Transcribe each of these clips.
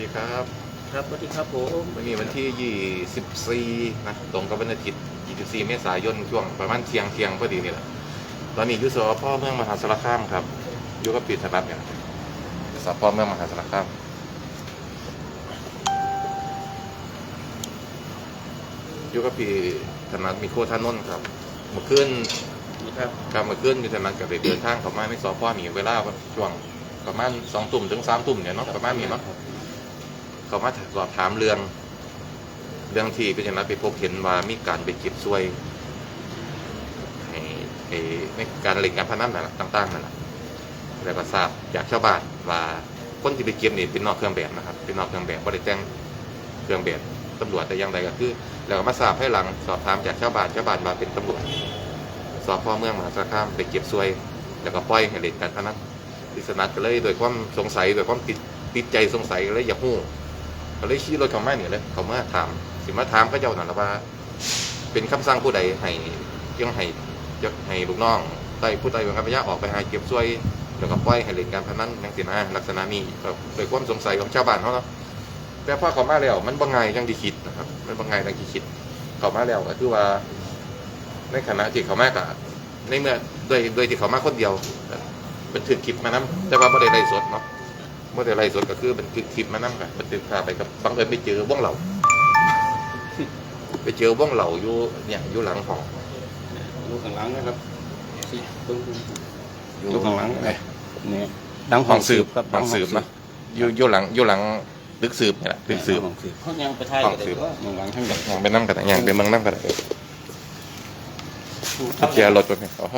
ดีครับครับสวัสดีครับผมวันนี้วันที่ 24นะตรงกับวันอาทิตย์ 24 เมษายนช่วงประมาณเที่ยงเที่ยงพอดีนี่แหละตอนนี้อยู่สพเมืองมหาสารคามครับอยู่กับปีธนัทเนี่ยสพเมืองมหาสารคามอยู่กับปีธนัทมีโคธานนท์ครับเมื่อคืนนี่ครับครับเมื่อคืนมีธนัทกับเดินทางเข้ามาในสพมีเวลาช่วงประมาณสองตุ่มถึงสามตุ่มเนี่ยเนาะประมาณนี้เนาะ เขามาสอบถามเรื่อง เรื่องที่พิจารณาไปพบเห็นว่ามีการไปเก็บซวยให้ให้ในการเล่นการพนันนั่นแหละต่างๆนั่นแหละแล้วก็ทราบจากชาวบ้านว่าคนที่ไปเก็บนี่เป็นนอกเครื่องแบบนะครับ เป็นนอกเครื่องแบบบริแต่งเครื่องแบบตำรวจแต่อยังใดก็คือแล้วก็มาทราบให้หลังสอบถามจากชาวบ้านชาวบ้านมาเป็นตำรวจสอบพ่อเมืองมหาสารคามไปเก็บซวย แล้วก็ปล่อยให้เล่นการพนันพิสนัทก็เลยโดยความสงสัยโดยความติดติดใจสงสัยก็เลยอยากหู้ ก็เลยขี่รถเขามาเนี่ยเลยเขามาถาม สิมาถามเขาเจ้าหน่อยละว่า เป็นคำสั่งผู้ใดให้ยังให้จะให้ลูกน้องใต้ผู้ใต้บังคับบัญชาออกไปหาเก็บช่วยแล้วก็ปล่อยให้เล่นการพนันอย่างสินะลักษณะนี้ครับโดยความสงสัยของชาวบ้านเขาเนาะแต่พอเขามาแล้วมันบางไงยังที่คิดนะครับ มันบางไงยังที่คิด เขามาแล้วก็คือว่า ในขณะที่เขามากะในเมื่อโดยโดยที่เขามาคนเดียวเป็นถือคลิปมานํแต่ว่าไม่ได้ไล่สดเนาะ เมื่อแต่ไรสดก็คือบันทึกคลิปมานั่งกันบันทึกภาพไปกับบังเอิญไปเจอบ้องเหล่าไปเจอบ้องเหล่าอยู่เนี่ยอยู่หลังห้องดูข้างหลังนะครับสิตรงอยู่ดูข้างหลังไหนนี่ดังห้องสืบครับห้องสืบนะอยู่อยู่หลังอยู่หลังตึกสืบเนี่ยแหละตึกสืบห้องสืบเขายังไปไทยห้องกันสืเลยบว่าข้างหลังทั้งหมดอย่างไปนั่งกันนะอย่างไปเมืองนั่งกันนะเจีย ร์รถไปไหมอ๋อ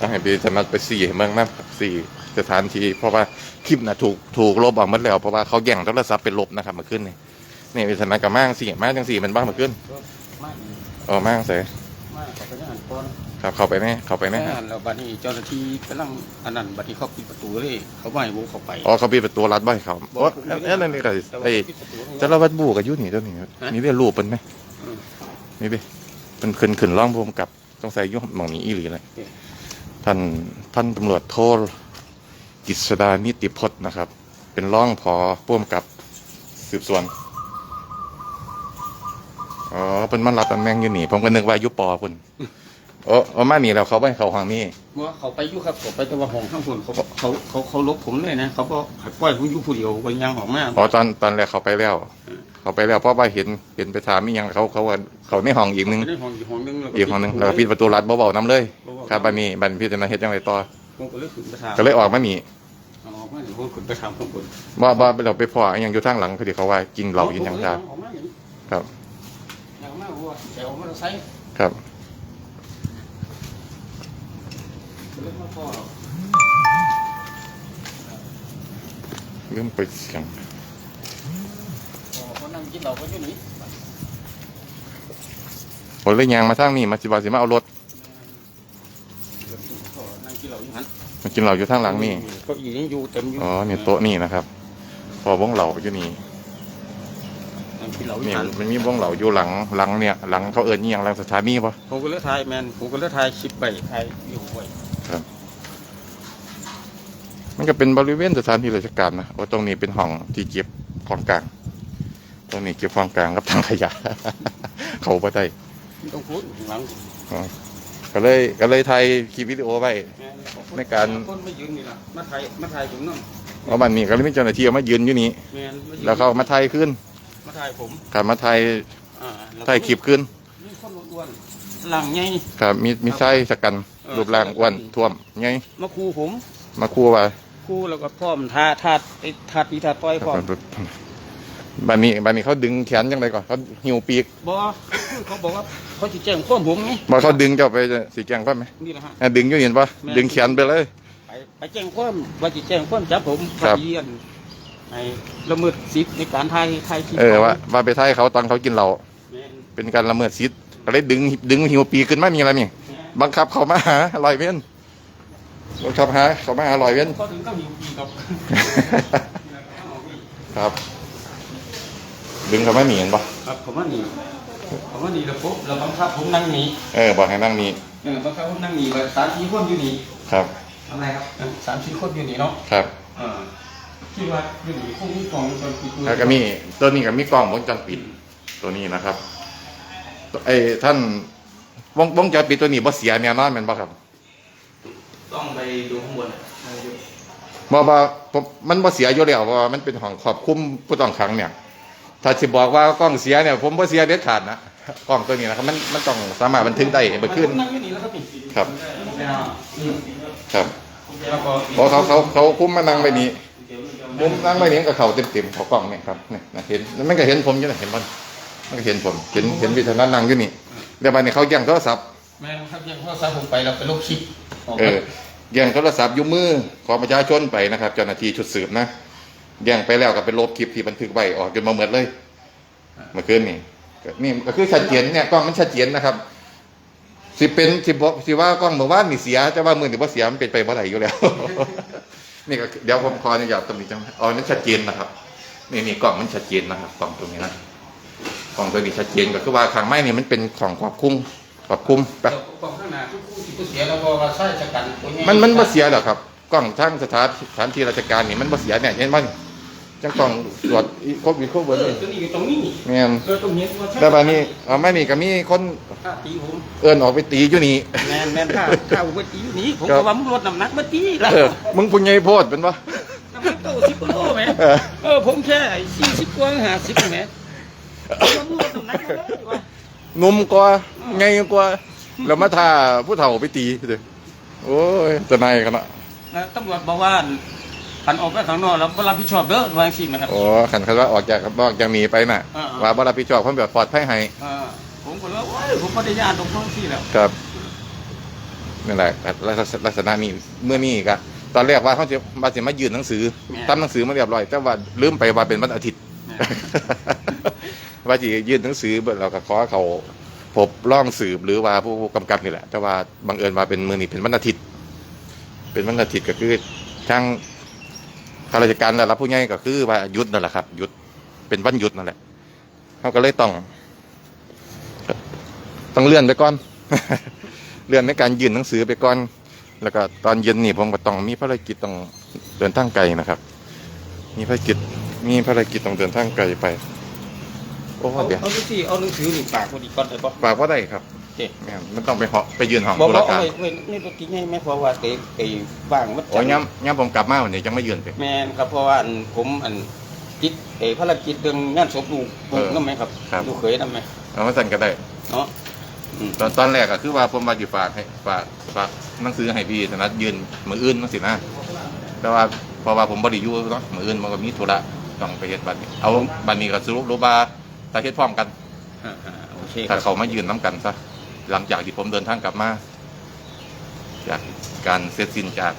ต้องให้ไปสมัครไปสี่เมืองนั่งครับสี่สถานที่เพราะว่าคลิปน่ะถูกถูกลบออกหมดแล้วเพราะว่าเขาแย่งโทรศัพท์เป็นลบนะครับเมาขึ้นนี่นี่เป็นสนักกับมั่งสี่มั่งจังสี่มันบ้างเมาขึ้นมากเออมั่งเสยมากเขาไปนั่งก่อนครับเข้าไปแน่เข้าไปแน่นั่นแล้วบัดนี้เจ้าหน้าที่กำลังอันนั้นบัดนี้เขาปิดประตูเลยเขาไม่ให้บุกเข้าไปอ๋อเขาปิดประตูรัดบ่อยเขาโอ้เอ๊ะเอ๊ะนั่นนี่ก็แต่ว่าไอ้ปิดประตูข้างนอกจะระวัดบูกับอยุ่นี่ตัวนี้นี่เรียกรูปเป็นไหมอืมนี่ดิเป็นขึ้นขึ้นร่องพวมกับ ต้องใส่ยุ่หมองนี้อีหลีเลยโอเคท่านท่านตำรวจโทษกิษดานิติพจน์นะครับ เป็นร่องพอพ่วมกับสืบสวน อ๋อเป็นมันรับตำแหน่งอยู่นี่ ผมก็นึกว่าอยุปอพุ่นโอ้เอามานี่แล้วเขาไปเขาห้องนี้ว่าเขาไปอยู่ครับเขาไปแต่ว่าห้องข้างบนเขาเขาเขาเขาลบผมเลยนะ เขาก็ให้ปล่อยผมอยู่ผู้เดียวไปย่างออกมาอ๋อตอนตอนแรกเขาไปแล้ว เขาไปแล้วเพราะว่าเห็นเห็นไปถามมีหยังเขาเขาว่าเขาในห้องอีกนึงไม่ได้ห้องอีกห้องนึงแล้วอีกห้องนึงแล้วก็ปิดประตูรัดเบาๆน้ำเลย ครับบันนี้บันพี่จะมาเฮ็ดยังไงต่อผมก็เลยขึ้นไปถามก็เลยออกมานี่เอาออกมาเดี๋ยวผมขึ้นไปถามข้างบนว่าว่าเราไปพออยังอยู่ทางหลังคือที่เขาว่ากินเหล้ากินหยังอจ้าอกมาอย่างนี้ครับอย่างมากวัวแต่ออกมาเราใช้ครับก็เลยมาพ่อเริ่มไปเสียงพ่อเขานั่ง กินเหล้าก็อยู่นี่ผมเลยยางมาทางนี้มาสิบาสิมาเอารถพ่อนั่งกินเหล้าอยู่หันมากินเหล้าอยู่ทางหลังนี่เก็อีนี่อยู่เต็มอยู่อ๋อนี่โต๊ะนี่นะครับพอบ้องเหล้าอยู่นี่นั่งกินเหล้าอยู่นี่หันมันมีบ้องเหล้าอยู่หลังหลังเนี่ยหลังเขาเอิญนี่ยังหลังสถานีปะผมก็เลยถ่ายแมนผมก็เลยถ่ายคลิปไปถ่ายวิวไว้มันก็เป็นบริเวณสถานที่ราชการนะว่าตรงนี้เป็นห้องที่เก็บของกลาง ตรงนี้เก็บของกลางกับทางขยะ เขาไปได้ไม่ต้องพูดหลังก็เลยก็เลยถ่ายคลิปวิดีโอไว้แม่ในการ คนไม่ยืนนี่ล่ะมาถ่ายมาถ่ายผมนั่งว่ามันนี่ก็เลยมีเจ้าหน้าที่เอามายืนอยู่นี่แมนมายืนแล้วเขามาถ่ายขึ้นมาถ่ายผมกับมาถ่ายอ่าแล้วก็ถ่ายคลิปขึ้นมีคนอ้วนๆหลังไง ครับมีมีไส้สกันเออรูปร่างอ้วนท่วมไงมาคูผม มาคู่ว่าคูแล้วก็พร้อมทาทาดไอ้ทาดปีทาดต้อยพร้อม บันนี้บันนี้เขาดึงแขนยังไงก่อนเขาหิวปีกบอเขาบอกว่าเขาจะแจ้งความผมไงบอกเขาดึงเจ้าไปสีแกงก็ไหมนี่แหละฮะ อะดึงอยู่เห็นปะแม่ดึงแขนไปเลย ไปไปแจ้งความว่าจะแจ้งความจับผมครับว่าเยียนในละเมิดสิทธิ์ในการถ่ายถ่ายคลิปเออว่าว่าไปถ่ายเขาตอนเขากินเหล้าแม่นเป็นการละเมิดสิทธิ์ก็เลยดึงดึงหิวปีกขึ้นมามีอะไรนี่แม่นบังคับเขามาหาลอยเว้นบังคับหาเขามาหาลอยเว้น เขาถึงต้องอยู่ปีกับ ครับ ดึงเขาไม่หนีเห็นปะครับผมว่านี่ผมว่านี่แล้วปุ๊บเราบังคับผมนั่งหนีเออบอกให้นั่งนี่เออบังคับผมนั่งหนีว่าสามสี่คนอยู่นี่ครับอะไรครับเออสามสี่คนอยู่นี่เนาะครับเออที่ว่าอยู่นี่คงมีกล่องตอนปิดแล้วก็มีตัวนี้ก็มีกล้องวงจรปิดตัวนี้นะครับไอ้ท่านวงวงจรปิดตัวนี้บ่เสียแน่นอนแม่นบ่ครับต้องไปดูข้างบนบ่บ่ผมมันบ่เสียอยู่แล้วเพราะว่ามันเป็นของครอบคลุมผู้ต้องขังเนี่ย ถ้าสิบอกว่ากล้องเสียเนี่ยผมบ่เสียเด็ดขาดนะกล้องตัวนี้นะครับมันมันต้องสามารถบันทึกได้เมื่อคืนนั่งอยู่นี่แล้วครับนี่ครับอืมครับแล้วก็เพราะเขาเขาเขาคุมมานั่งไปนี้มุมนั่งไปนี้กับเขาเต็มๆเขากล้องเนี่ยครับเนี่ยนะเห็นมันก็เห็นผมอยู่นะเห็นมันมันก็เห็นผมเห็นเห็นวิทยานั่งอยู่นี่เดี๋ยวบัดนี้เขาแย่งโทรศัพท์แม่ครับยังโทรศัพท์ผมไปแล้วไปลบคลิปออกเออแย่งโทรศัพท์อยู่มือของประชาชนไปนะครับเจ้าหน้าที่ชุดสืบนะ แย่งไปแล้วก็ไปลบคลิปที่บันทึกไว้ออกจนมาเหมือนเลยเมื่อคืนนี่ก็นี่ก็คือชัดเจนเนี่ยกล้องมันชัดเจนนะครับ สิเป็นสิบอกสิว่ากล้องเมื่อวานนี่เสียจะว่ามือนี่ว่าเสียมันเป็นไปเมื่อไหร่อยู่แล้ว นี่ก็เดี๋ยวผมขออนุญาตตรงนี้จังอ๋อนั่นชัดเจนนะครับ นี่นี่กล้องมันชัดเจนนะครับกล้องตรงนี้นะกล้องตัวนี้ชัดเจนก็คือว่าข้างไม้นี่มันเป็นของควบคุมควบคุมไปแล้วกล่องข้างหน้าทุกคู่ที่ผู้เสียแล้วก็ว่าใช่จะกันตัวใหญ่มันมันบ่เสียหรอกครับกล้องทั้งสถานสถานที่ราชการนี่มันบ่เสียเนี่ยเห็นมั้ย จังกล้องตรวจอีโควิดโควิดเอเลอยตัวนี้อยู่ตรงนี้แม่นเออตรงนี้ว่าใช่แต่บัดนี้เอาแม่นี่ก็มีคนค่าตีผมเอิ้นออกไปตีอยู่นี่ แมนแมนค่าค่าผมไปตีอยู่นี่ผมครัก็บ ว่ามึงลดน้ำหนักมาตีแล้วเออมึงผู้ใหญ่โพดเป็นบ่น้ำหนักโตสิบกิโลไหมเออ เออผมแค่สี่สิบกว่าห้าสิบแหมผมว่ามึงลดน้ำหนักมาเลยว่ะหนุ่มกว่าใหญ่กว่าแล้วมาท่าผู้เฒ่าไปตีเด้อโอ้ยจะนายกันละแล้วตำรวจบอกว่า คันออกไปข้างนอกแล้วบ่รับผิดชอบเด้อว่าจังซี่นะครับ โอ้ขันคันว่าออกจากนอกจากหนีไปน่ะ อ่าๆ ว่าบ่รับผิดชอบความแบบปลอดภัยให้เออผมก็เลยว่าโอ้ยผมบ่ได้ญาติตรงท้องที่แล้วครับนี่นแหละลักษณะลักษณะนี้เมื่อนี้ก็ตอนแรกว่าเขาจะมาจะมายื่นหนังสือทำหนังสือมาเรียบร้อย แต่ว่าลืมไปว่าเป็นวันอาทิตย์ว่าจะยื่นหนังสือเราก็ขอเขาพบร่องสืบหรือว่าผู้กำกับนี่แหละ แต่ว่าบังเอิญว่าเป็นมือนี้เป็นวันอาทิตย์ เป็นวันอาทิตย์ก็คือทาง ข้าราชการและรับผู้ใหญ่ก็คือว่าหยุดนั่นแหละครับหยุดเป็นวันหยุดนั่นแหละเขาก็เลยต้อง ต้องเลื่อนไปก่อน เลื่อนในการยื่นหนังสือไปก่อน แล้วก็ตอนเย็นนี่ผมก็ต้องมีภารกิจต้องเดินทางไกลนะครับ มีภารกิจมีภารกิจต้องเดินทางไกลไป โอ้เอาเดี๋ยวเอาที่เอาหนังสือนี่ฝากพอดีก่อนได้บ่ฝากว่าได้ครับ เจ๊แม่นมันต้องไปเหาะไปยืนห้องบอกตุว่าลาเอาการไว้ไว้ในรถที่ใหญ่ไหมเพราะว่าไอ้ไอ้ว่างมันโอ้ยย้ำย้ำผมกลับมาวันนี้ยังไม่ยืนไป แม่นครับเพราะว่าอันผมอันจิตไอ้ภารกิจเรื่องงานศพลูกลูกเออนำไหมครับครับ ลูกเขยนำไหมเอามาสั่นก็ได้ เนาะอืมตอนตอนแรกก็คือว่าผมมาอยู่ฝากให้ฝากฝากหนังสือให้พี่ธนัดยืนมืออื่นนั่นสินะแต่ว่าเพราะว่าผมบริยูเนาะมืออื่นมันก็มีธุระต้องไปเฮ็ดบัตรนี้เอาบัตรนี้ก็สรุปรู้ว่าถ้าเฮ็ดพร้อมกันอ่าๆโอเคคถ้ารับเขามายืนน้กันซะ หลังจากที่ผมเดินทางกลับมา จากการเสร็จสิ้นจาก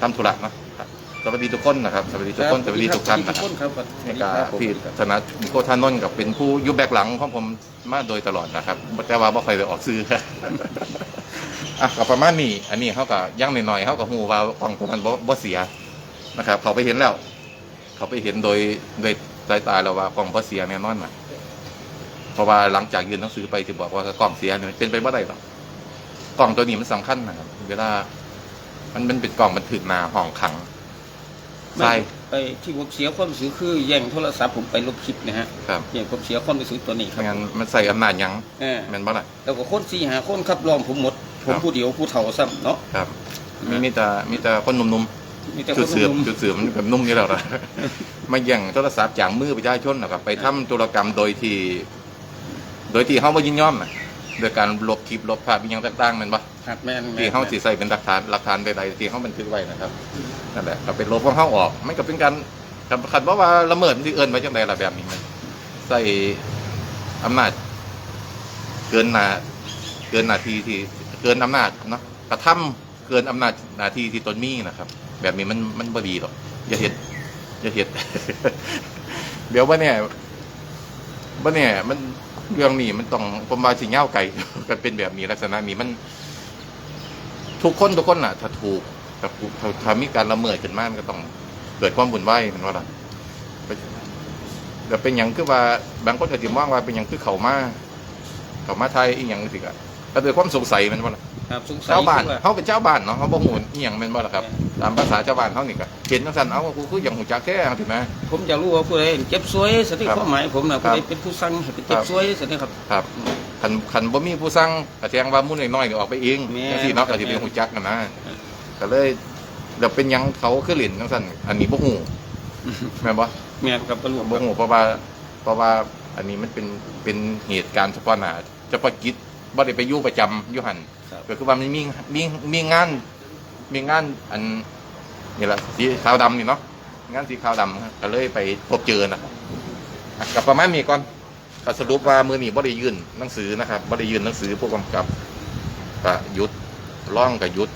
ทำธุระเนาะครับสวัสดีทุกคนนะครับสวัสดีทุกคนสวัสดีทุกท่านนะครับครับสในวัสดีการครับผมพี่ธนัทโคธานนท์กับเป็นผู้อยุบแบกหลังของผมมาโดยตลอดนะครับแต่ว่าบ่เคยได้ออกซื้ออะก็ประมาณนี้อันนี้เขาก็ย่างหน่อยๆเขาก็ฮู้ว่ากล่องตัวนั้นบ่บ่เสียนะครับ เขาไปเห็นแล้ว เขาไปเห็นโดยโดยสายตาแล้วว่ากล่องบ่เสียแน่นอนน่ะเพ ราะว่าหลังจากยื่นหนังสือไปที่บอกว่ากล่องเสียเนี่ยเป็นไปบ่ได้หรอกกล่องตัวนี้มันสำคัญนะครับเวลา มันมันเป็นกล่องบันทึกหน้าห้องขังใช่ไอ้ที่ผมเสียความรู้สึกคือแย่งโทรศัพท์ผมไปลบคลิปนะฮะครับแย่งผมเสียความรู้สึกตัวนี้ครัไม่บงั้นมันใส่อำนาจหยังเออแม่นบ่ล่ะแล้วก็คนสี่หาคนครับรองผมหมด ผมครับผู้เดียวผู้เฒ่าซ้ำเนาะครับมีมีแต่มีแต่คนหนุ่มมีแต่ๆคจุดนเสือหนุ่มจุดเสือมันแบบนุ่มอยู่แล้วล่ะมาแย่งโทรศัพท์จากมือประชาชนนะครับไปทำธุรกรรมโดยที่ โดยที่เฮาบ่ยินยอมน่ะโดยการลบคลิปลบภาพอหยังต่างๆแม่นบ่ๆครับแม่นแม่นที่เฮาสิใส่เป็นหลักฐานหลักฐานใดๆที่เฮาบันทึกไว้นะครับนั่นแหละก็เป็นลบของเฮาออกมันก็เป็นการคันว่าว่าละเมิดมันสิเอิ้นไว้จังไดล่ะแบบนี้มันใส่อำนาจ เกินหน้าเกินหน้าที่ที่เกินอำนาจเนาะกระทำเกินอำนาจหน้าที่ที่ตนมีนะครับ แบบนี้มันมันบ่ดีหรอกอย่าเฮ็ดอย่าเฮ็ด เดี๋ยวว่าเนี่ยว่าเนี่ยมัน เรื่องนี้มันต้องผมว่าสิเง่าไก่กันเป็นแบบนี้ลักษณะนี้มัน ทุกคนทุกคนน่ะ ถ้าถูกถ้าถ้าถ้ามีการละเมิดขึ้นมามันก็ต้องเกิดความบุญไหวายมันว่าล่ะแต่เป็นอย่างคือว่าบางคนอาจจะมองว่าเป็นอย่างคือเขามาเขามาไทยอีกอย่างสิกะ ก็เป็นความสงสัยแมันบ่ล่ะครับสงสัยชาวบ้านคือว่าเขาเป็นชาวบ้านเนาะเขาบ่ฮู้อีหยังแม่นบ่ล่ะครับ ตามภาษาชาวบ้านเขานี่ก็เห็นจังซั่นเอากูคือหยังหูจักแท้จังซี่แหม ผมอยากรู้ว่าผู้ใดเจ็บซวยสันนิครับความหมายผมนะครัผู้บใดเป็นผู้สั่งให้ไปเจ็ครับบซวยสันนิครับ ครับคันคันบ่มีผู้สั่งก็แจ้งว่ามุ่นน้อยๆก็ออกไปเองแม่นจังซี่เนาะครัก็บสิเป็นแม่นหูจักกันนะก็เลยเดี๋ยวเป็นหยังเขาคือเล่นจังซั่นอันนี้บ่ฮู้แม่นบ่ แม่นครับบรรลุบ่ฮู้เพราะว่าเพราะว่าอันนี้มันเป็นเป็นเหตุการณ์เฉพาะหน้าเฉพาะกิจ บ่ได้ไปอยู่ประจำอยู่หั่นครับ ก็คือว่ามันมีมีมีงานมีงานอันนี่แหละสีขาวดำนี่เนาะงานสีขาวดำครับก็เลยไปพบเจอนะครับอะกับประมาณนี้ก่อนก็สรุปว่ามือนี้บ่ได้ยื่นหนังสือนะครับบ่ได้ยื่นหนังสือผู้กำกับก็หยุดร่องก็หยุด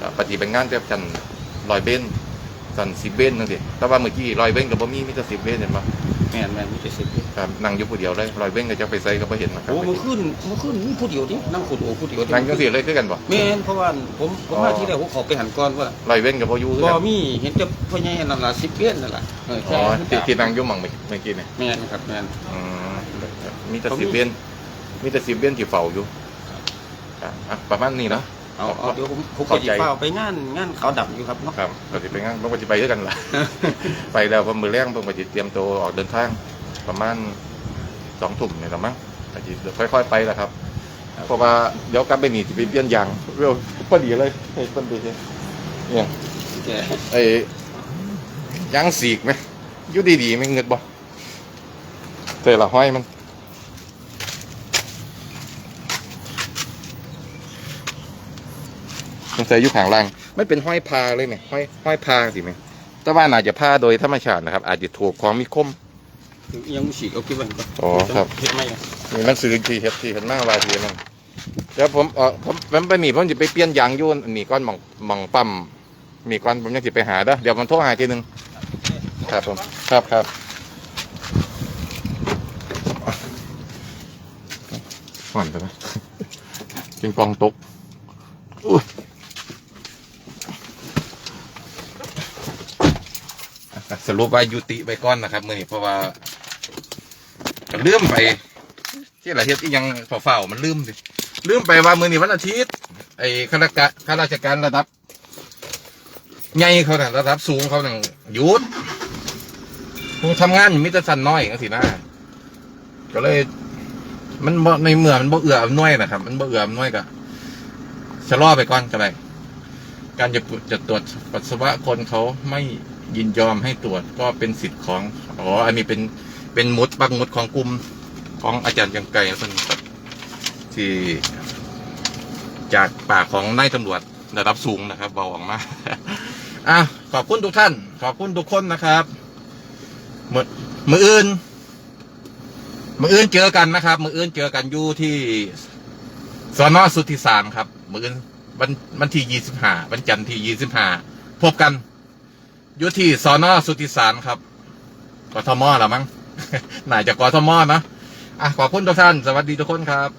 ก็ปฏิบัติงานแต่จันลอยเบนสันสิบเบนนั่นสิแต่ว่าเมื่อกี้ลอยเบนกับบ่มีมีแต่สิบเบนเห็นปะ แม่นแม่นมีแต่สิบครับนั่งอยู่ผู้เดียวเลยลอยเบนก็จะไปใส่ก็บ่เห็นนะครับโอ้เมื่อคืนเมื่อคืนมีผู้เดียวดินั่งขุดโอ้ผู้เดียวดินั่งจังซี่เลยคือกันบ่แม่นเพราะว่าผมผมอ๋อมาที่แรกผมขอไปหันก่อนว่าลอยเบนกับบ่อยู่คือบ่กันมีเห็นแต่พ่อใหญ่นั่นล่ะสิบเดือนนั่นล่ะเอออ๋แค่อที่ที่นั่งอยู่หม่องเมื่อกี้เนี่ยแม่นครับแม่น อืมมีแต่เขามีสิบเบี้ยนมีแต่สิบเบี้ยนที่เฝ้าอยู่ครับอะประมาณนี้เนาะ เอาเอาเดี๋ยวผมผมก็เข้าสิใจ เฝ้าไปงานงานขาวดำอยู่ครับเนาะ ครับเราจะไปงั้นเราจะไปด้วยกันล่ะ ไปแล้วพอมือแรงเพิ่งไปเตรียมตัวออกเดินทาง ประมาณสองทุ่มเนี่ยหรอมั้งอาจจะค่อย ๆ ไปแหละครับ เพราะว่าเดี๋ยวกลับไปหนีจะไปเปลี่ยนยางเร็วพอดีเลยไอ้ต้นดีเนี่ยเนี่ยแกไอ้ยางสีกไหมอยุดีๆไหม่เงิดบ่เตะละห้อยมัน มันใส่อยู่ข้างล่างไม่เป็นห้อยพาเลยเนี่ยห้อยห้อยพาสิไหมแต่ว่าอาจจะพาโดยธรรมชาตินะครับ อาจจะถูกของมีคมยังฉีกเอาคิดว่าก่อนอ๋อครับเฮ็ดไหมอะมีหนังสือที่เฮ็ดที่เห็นหน้าวาทีนั่นเดี๋ยวผมเออผมผมไปหนีผมจะไปเปลี่ยนยางอยุ่นหนีก้อนหมองหมองปั๊มมีก้อนผมยังจะไปหาเด้อเดี๋ยวผมโทรหาทีหนึงครับผมครับครับห่อนไปไหมจิงปองตกอุ๊ยอะส รุปว่ายุติไปก่อนนะครับมื่อนี้เพราะว่าก็เลื่อมไป ที่ละเฮ็ดอีหยังเฝ้าๆมันลืมสิลืมไปว่ามื้อนี้วันอาทิตย์ไอ้ข้าราชการข้าราชการระดับใหญ่เขาน่ะระดับสูงเขาน่ะหยุดผู้ทำงานมีแต่สันน้อยจังซี่นะก็เลย มันในเมืองมันบ่เอื้ออำนวยนะครับ มันบ่เอื้ออำนวยก็ชะลอไปก่อนก็ได้การจะจะตรวจปัสสาวะคนเขาไม่ ยินยอมให้ตรวจก็เป็นสิทธิ์ของอ๋ออันนี้เป็นเป็นมุดบางมุดของกลุ่มของอาจารย์ยังไกลเพิ่นครับที่จากปากของนายตำรวจระดับสูงนะครับเบาออกมาอะขอบคุณทุกท่าน ขอบคุณทุกคนนะครับมือมืออื่น มืออื่นเจอกันนะครับ มืออื่นเจอกันอยู่ที่สอนอสุทธิสารครับ มืออื่นวันวันที่ยี่สิบห้าวันจันทร์ที่ยี่สิบห้าพบกัน อยู่ที่สอนอสุติสารครับกทมเหรอมั้ง น่าจะกทมนะอะขอบคุณทุกท่าน สวัสดีทุกคนครับ